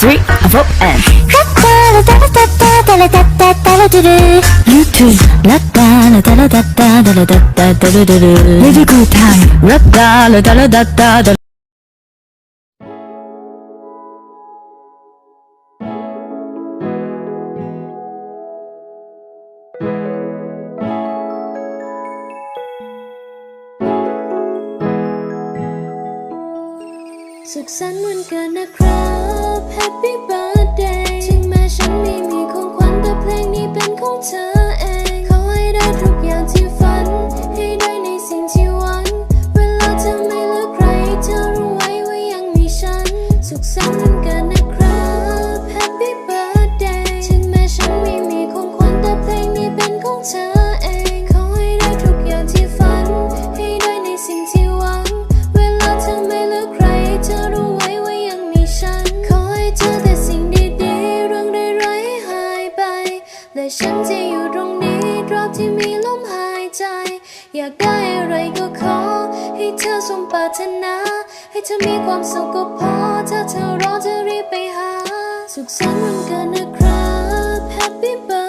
three, four, and. YouTube, good time. สุขสันต์วันเกิดนะครับ Happy birthday ถึงแม้ฉันไม่มีของขวัญแต่เพลงนี้เป็นของเธอเอง ขอให้ได้ทุกอย่างที่ฝัน ให้ได้ในสิ่งที่หวัง เวลาเธอไม่เลือกใคร เธอรู้ไว้ว่ายังมีฉัน สุขสันต์ และฉันจะอยู่ตรงนี้ตราบที่มีลมหายใจ อยากได้อะไรก็ขอ ให้เธอสมปรารถนา ให้เธอมีความสุขก็พอ ถ้าเธอรอจะรีบไปหา สุขสันต์วันเกิดนะครับ Happy birthday